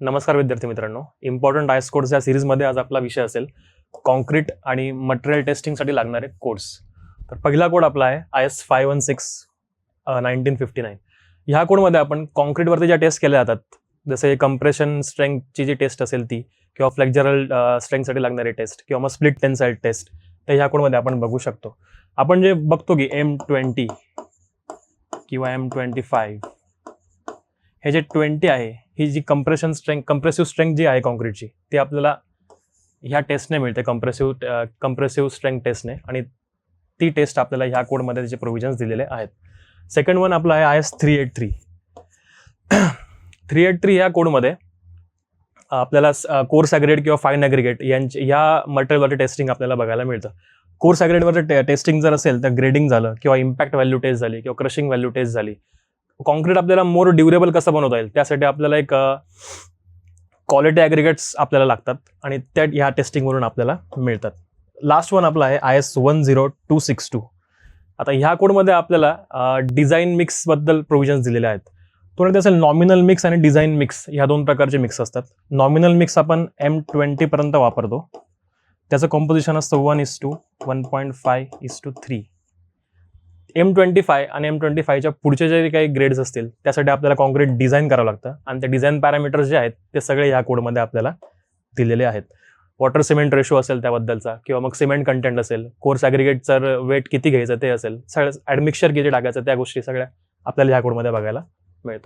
नमस्कार विद्यार्थी मित्रांनो. इम्पॉर्टंट आयस कोड्स या सिरीजमध्ये आज आपला विषय असेल कॉन्क्रीट आणि मटेरियल टेस्टिंगसाठी लागणारे कोड्स तर पहिला कोड आपला आहे I S five one six nineteen fifty nine ह्या कोडमध्ये आपण कॉन्क्रीटवरती ज्या टेस्ट केल्या जातात जसे कम्प्रेशन स्ट्रेंथची जी टेस्ट असेल ती किंवा फ्लेक्चरल स्ट्रेंथसाठी लागणारी टेस्ट किंवा मग स्प्लिट टेन्साईल टेस्ट तर ह्या कोडमध्ये आपण बघू शकतो. आपण जे बघतो की एम ट्वेंटी किंवा एम ट्वेंटी फाईव्ह हे जे ट्वेंटी आहे ही जी कंप्रेशन स्ट्रेंथ कम्प्रेसिव्ह स्ट्रेंथ जी आहे कॉन्क्रीटची ती आपल्याला ह्या टेस्टने मिळते कंप्रेसिव्ह कंप्रेसिव्ह स्ट्रेंथ टेस्टने आणि ती टेस्ट आपल्याला ह्या कोडमध्ये त्याचे प्रोव्हिजन्स दिलेले आहेत. सेकंड वन आपला आहे I S three eight three three eight three ह्या कोडमध्ये आपल्याला कोर्स ॲग्रेड किंवा फाईन ॲग्रिगेट यांची ह्या मटेरियलवरती टेस्टिंग आपल्याला बघायला मिळतं. कोर्स ॲग्रेडवरती टेस्टिंग जर असेल तर ग्रेडिंग झालं किंवा इम्पॅक्ट व्हॅल्यू टेस्ट झाली किंवा क्रशिंग व्हॅल्यू टेस्ट झाली कॉन्क्रीट आपल्याला मोर ड्युरेबल कसं बनवता येईल? त्यासाठी आपल्याला एक क्वालिटी ॲग्रिगेट्स आपल्याला लागतात आणि त्या ह्या टेस्टिंगवरून आपल्याला मिळतात. लास्ट वन आपला आहे I S one zero two six two आता ह्या कोडमध्ये आपल्याला डिझाईन मिक्सबद्दल प्रोव्हिजन्स दिलेले आहेत. तुला असेल नॉमिनल मिक्स आणि डिझाईन मिक्स ह्या दोन प्रकारचे मिक्स असतात. नॉमिनल मिक्स आपण एम ट्वेंटीपर्यंत वापरतो. त्याचं कॉम्पोजिशन असतं one is to one point five is to three M twenty five आणि एम ट्वेंटी फायच्या पुढचे जे काही ग्रेड्स असतील त्यासाठी आपल्याला कॉन्क्रीट डिझाईन करावं लागतं. आणि ते डिझाईन पॅरामीटर्स जे आहेत ते सगळे ह्या कोडमध्ये आपल्याला दिलेले आहेत. वॉटर सिमेंट रेशो असेल त्याबद्दलचा किंवा मग सिमेंट कंटेंट असेल कोर्स ॲग्रिगेटचं वेट किती घ्यायचं ते असेल सगळं ॲडमिक्चर किती टाकायचं त्या गोष्टी सगळ्या आपल्याला ह्या कोडमध्ये बघायला मिळतं